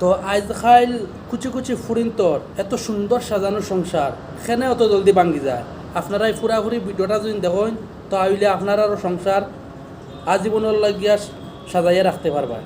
তো আজ খাইল কুচি কুচি ফুরিন্তর এত সুন্দর সাজানো সংসার সেনে অত জলদি ভাঙ্গি যায়? আপনারাই ফুরাফুরি ভিডিওটা যদি দেখেন তো আইলে আপনারারও সংসার আজীবনের লাগিয়া সাজাইয়া রাখতে পারবা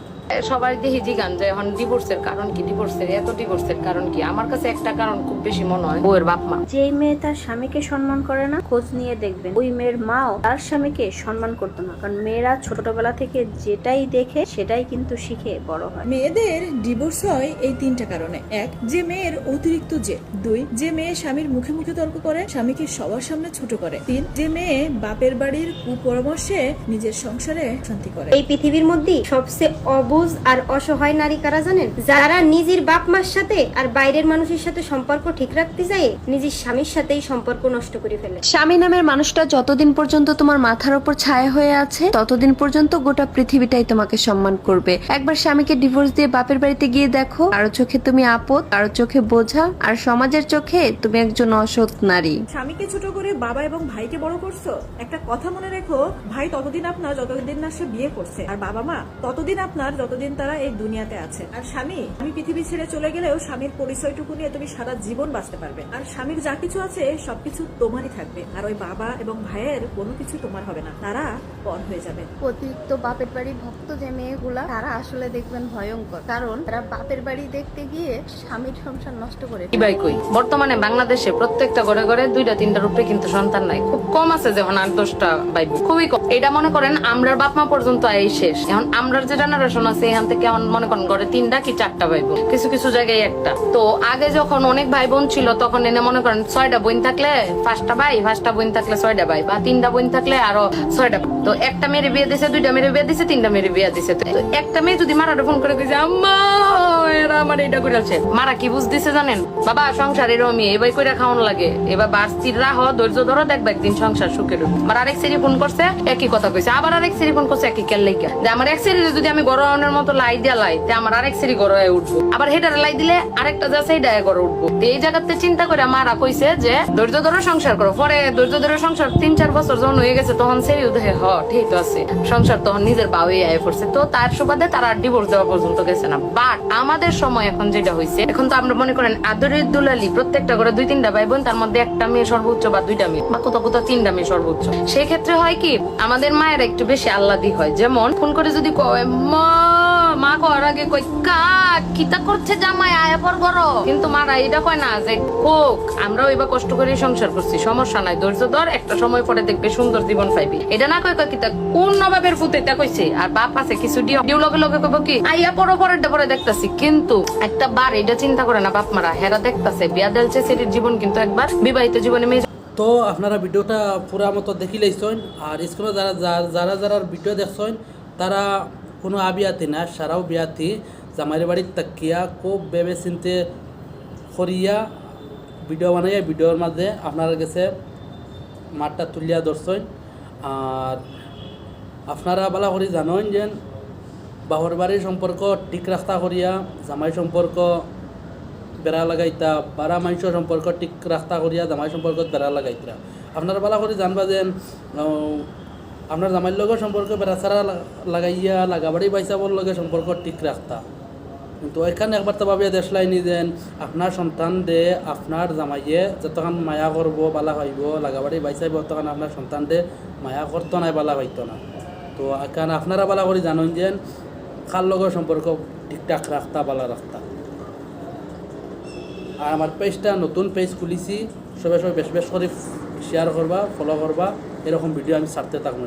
সবাই দেখি জিগান যে এখন ডিভোর্সের কারণ কি? ডিভোর্সের এত ডিভোর্সের কারণ কি? আমার কাছে একটা কারণ খুব বেশি মনে হয় বউয়ের বাপ মা। যে মেয়ে তার স্বামীকে সম্মান করে না খোঁজ নিয়ে দেখবেন। ওই মেয়ের মাও তার স্বামীকে সম্মান করতো না। কারণ মেয়েরা ছোটবেলা থেকে যেটাই দেখে সেটাই কিন্তু শিখে বড় হয়। মেয়েদের ডিভোর্স হয় এই তিনটা কারণে। এক যে মেয়ের অতিরিক্ত জেদ। দুই যে মেয়ে স্বামীর মুখে মুখে তর্ক করে স্বামীকে সবার সামনে ছোট করে। তিন যে মেয়ে বাপের বাড়ির কুপরামর্শে নিজের সংসারে শান্তি করে। এই পৃথিবীর মধ্যে সবচেয়ে অবুজ আর অসহায় নারী কারা জানেন? যারা নিজের বাপ মার সাথে আর বাইরের মানুষের সাথে সম্পর্ক ঠিক রাখতে যায় নিজের স্বামীর সাথেই সম্পর্ক নষ্ট করে ফেলে। স্বামী নামের মানুষটা যতদিন পর্যন্ত তোমার মাথার উপর ছায়া হয়ে আছে ততদিন পর্যন্ত গোটা পৃথিবীটাই তোমাকে সম্মান করবে। একবার স্বামীকে ডিভোর্স দিয়ে বাপের বাড়িতে গিয়ে দেখো কারও চোখে তুমি আপদ কারও চোখে বোঝা আর সমাজের চোখে তুমি একজন অসৎ নারী। স্বামীকে ছোট করে বাবা এবং ভাইকে বড় করছ? একটা কথা মনে রেখো ভাই ততদিন আপনার যতদিন না সে বিয়ে করছে। আর বাবা মা ততদিন আপনার যতদিন তারা এই দুনিয়াতে আছে। আর স্বামী আমি পৃথিবী ছেড়ে চলে গেলেও স্বামীর পরিচয়টুকু নিয়ে তুমি সারা জীবন বাঁচতে পারবে। আর স্বামীর যা কিছু আছে সবকিছু তোমারই থাকবে। আর ওই বাবা এবং ভাইয়ের কোনো কিছু তোমার হবে না। তারা পর হয়ে যাবে। অতিরিক্ত বাপের বাড়ি ভক্ত যে মেয়েগুলা তারা আসলে দেখবেন ভয়ঙ্কর। কারণ তারা বাপের বাড়ি দেখতে গিয়ে স্বামীর সংসার নষ্ট করে ভাই কই? বর্তমানে বাংলাদেশে প্রত্যেকটা ঘরে ঘরে দুইটা তিনটা রূপে কিন্তু সন্তান নাই। খুব কম আছে যেমন আট দশটা ভাই খুবই কম। এটা মনে করেন আমরার বাপ মা পর্যন্ত এই শেষ। এখন আমরার যে জেনারেশন আছে, এখান থেকে মনে করেন ঘরে তিনটা কি চারটা ভাই বোন, কিছু কিছু জায়গায় একটা। তো আগে যখন অনেক ভাই বোন ছিল, তখন এনে মনে করেন ছয়টা বোন থাকলে পাঁচটা ভাই, পাঁচটা বোন থাকলে ছয়টা ভাই, বা তিনটা বোন থাকলে আরও ছয়টা তো একটা মেয়ের বিয়ে দিছে, দুইটা মেয়ের বিয়ে দিছে, তিনটা মেয়ের বিয়ে দিছে। তো একটা মেয়ে যদি মারাটা ফোন করে দিছে আম্মা আমার এটা করে আছে মারা কি বুঝ দিছে জানেন? বাবা, সংসার এরমই এবার কইরা খাওয়ানো লাগে। এবার বাড়তির রাহ, ধৈর্য ধরো দেখবে একদিন সংসার সুখের আমার আরেক সেরি ফোন করছে, একই কথা কইছে। আবার আরেক সেরি ফোন করছে, একই কেল লেগে আমার এক সেরি যদি আমি গরমের মতো লাই দিয়া লাই, তে আমার আরেক গড় হয়ে উঠবো। আবার হেটারে লাই দিলে আরেকটা যা সেইটা গড়ে উঠবো। এই জায়গাতে চিন্তা করে মারা কইছে যে, ধৈর্য ধরো সংসার করো। পরে ধৈর্য ধরে সংসার তিন চার বছর যখন হয়ে গেছে, তখন সেরি উদয় হ ঠিক আছে। সংসার তখন নিজের বাউই আয় পড়ছে। তো তার সুবাদে তারা ডিভোর্স দেওয়া পর্যন্ত গেছে না। বাট আমাদের সময় এখন যেটা হয়েছে এখন তো আমরা মনে করেন আদরের দুলালি, প্রত্যেকটা করে দুই তিনটা ভাই বোন তার মধ্যে একটা মেয়ে সর্বোচ্চ বা দুইটা মেয়ে, বা কোথাও কোথাও তিনটা মেয়ে সর্বোচ্চ। সেই ক্ষেত্রে হয় কি, আমাদের মায়ের একটু বেশি আল্লাদি হয়। যেমন, ফোন করে যদি কয়, মা মা কর আগে কই কা, কিতা করছে জামাই আয়া পর করো কিন্তু মারা এটা কয় না যে কোক আমরাও এবার কষ্ট করে সংসার করছি সমস্যা নাই ধৈর্য ধর একটা সময় পরে দেখবে সুন্দর জীবন পাইবি। এটা না কয় কয়, কিতা কোন নবাবের ফুতে এটা কইছে? আর বাপ আছে, কিছু ডিও ডিউ লগে লগে কইব কি? আইয়া পরো পরেরটা পরে দেখতাছি, কিন্তু একটা বার এটা চিন্তা করে না বাপ মারা, হেরা দেখতাছে, বিয়া দেলছে সেটির জীবন, কিন্তু একবার বিবাহিত জীবনে মেয়ে তো আপনারা ভিডিওটা পুরা মতো দেখি লাইছেন, আর স্কুলে যারা যারা যারা ভিডিও দেখছেন, তারা কোনো আবিয়াতি না সারাও বিয়াতি। জামাইয়ের বাড়ির তাকিয়া খুব ভেবে চিনতে করিয়া ভিডিও বানাইয়া ভিডিওর মাঝে আপনার কাছে মাঠটা তুলিয়া ধরছেন। আর আপনারা বালা করে জানেন যে বাহর বাড়ির সম্পর্ক ঠিক রাস্তা করিয়া জামাই সম্পর্ক বেড়া লাগাইতা বারা মাংস সম্পর্ক ঠিক রাস্তা করিয়া জামাই সম্পর্ক বেড়া লাগাইতা। আপনারা বালা করে জানবা যে আহ, আপনার জামাইর লগে সম্পর্ক বেড়া ছাড়া লাগাইয়া লাগাবাড়ি বাইসাবর লগে সম্পর্ক ঠিক রাখতা কিন্তু এখানে একবার তো ভাবিয়া দেখলাইনি যে আপনার সন্তান দে আপনার জামাইয়ে যতক্ষণ মায়া করব বালা পাইব লাগাবাড়ি বাইসাইব তখন আপনার সন্তান দে, মায়া করতো নাই, বালা পাইতো না। তো এখানে আপনারা বালা করে জানেন যে কার লগের সম্পর্ক ঠিকঠাক রাখতা বালা রাখতা আর আমার পেজটা নতুন পেজ খুলিছি, সবাই সবাই বেশ বেশ করে শেয়ার করবা ফলো করবা, এরকম ভিডিও আমি ছাড়তে থাকব